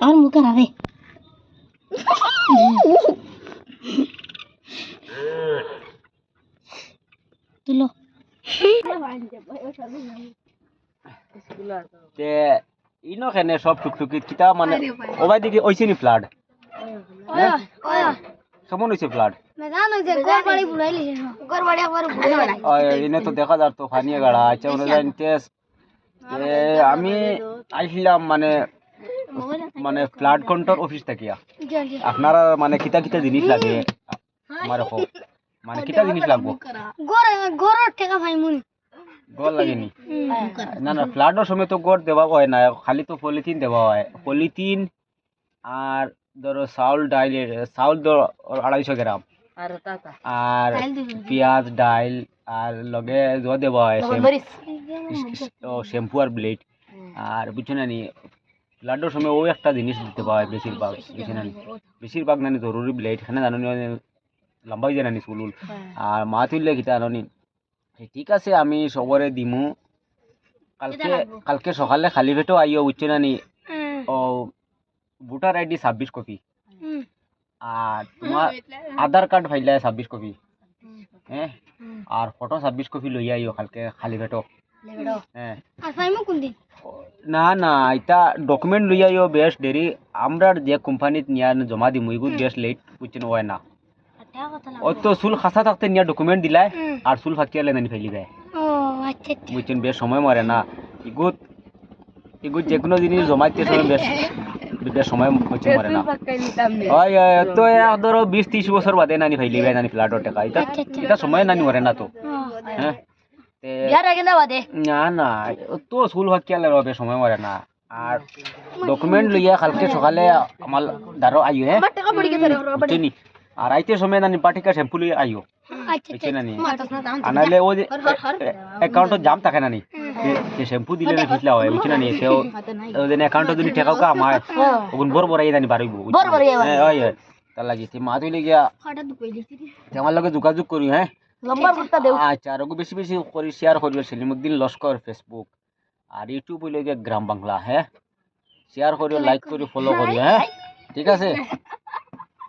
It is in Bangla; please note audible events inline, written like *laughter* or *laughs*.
আমার মুখে না তুলো তে ইনো খেনে সব টুকটুকি কিতা মানে ওবাই দিকে ওইছে নি ফ্লাড? কেমন ফ্লাড? এনে তো দেখা যার তো ফানিয়ে গাড়া আচ্ছা অনুযায়ী টেস্ট আমি আইছিলাম মানে মানে ফ্লাড কন্ট্রোল অফিস থেকে আপনারা মানে কিতা কিতা জিনিস লাগে? আমার মানে কিতা জিনিস লাগবো? গরর টেকা ভাই মুনি গড় লাগেনি? না না ফ্লাডের সময় তো গড় দেওয়া হয় না খালি তো পলিথিন দেওয়া হয়। পলিথিন আর ধরো চাউল ডাইলের চাউল ধরো আড়াইশো গ্রাম। আর পেঁয়াজ ডাইল আর লগে দেওয়া হয় শ্যাম্পু আর ব্লেড। আর বুঝছ না নি ফ্লাডের সময় ও একটা জিনিস দিতে পারে বেশিরভাগ বুঝছ না নি বেশিরভাগ নানি জরুরি ব্লেড এখানে জানো নি লম্বা হয়ে যায় নানি চুলুল আর মা তুললে কিতা জানো নি? ঠিক আছে আমি সবরে দিমু। কালকে কালকে সকালে খালি পেটেও আইও বুঝছ নানি? ও ভোটার আইডি ছাব্বিশ কপি। আর তোমার আধার কার্ড ফাইলে ছাব্বিশ কপি। হ্যাঁ? আর ফটো ছাব্বিশ কপি লই আইও কালকে খালি পেটো হ্যাঁ। আর ফাইমু কোন দিন না না এটা ডকুমেন্ট লই আইও বেশ দেরি। আমরা যে কোম্পানিত নিয়া জমা দিমু এগুলো বেশ লেট বুঝছেন হয় না। ও তো চুল খাসা থাকতে নিয়া ডকুমেন্ট দিলাই আর চুল ফাঁকিয়ালে নানি ফেলি ও আচ্ছা আচ্ছা। বুঝছেন বেশ সময় মরে না। ইগুত ইগুত যে কোনো জিনিস জমা দিতে সময় বেশ বেশ সময় হচ্ছে মরে না। ওই ওই, তো ধরো বিশ ত্রিশ বছর বাদে নানি ফাইলি গায় নানি ফ্লাডর টাকা। এটা এটা সময় নানি মরে না তো। হ্যাঁ? না না তো চুল ফাঁকিয়ালে রবে সময় মরে না আর ডকুমেন্ট লইয়া কালকে সকালে আমার দারো আইও হ্যাঁ আর আইতে সময় নানি পাটিকা শ্যাম্পু লইয়া আইও ও যে জাম থাকে নানি শ্যাম্পু দিলে না হয় বুঝছে নানি সেও যদি টেকাও কা আমার ওগুন বড় বড় জানি আইবা। হ্যাঁ ওই তার লাগি মা তুই গিয়া আমার লগে যোগাযোগ করি হ্যাঁ লম্বা ফুটটা দেও আচ্ছা আর ওকে বেশি বেশি করে শেয়ার করিও সেলিমুদ্দিন লস্কর ফেসবুক আর ইউটিউব হইলে গিয়া গ্রাম বাংলা হ্যাঁ? শেয়ার করিও লাইক করিও ফলো করিও হ্যাঁ? ঠিক আছে? *laughs*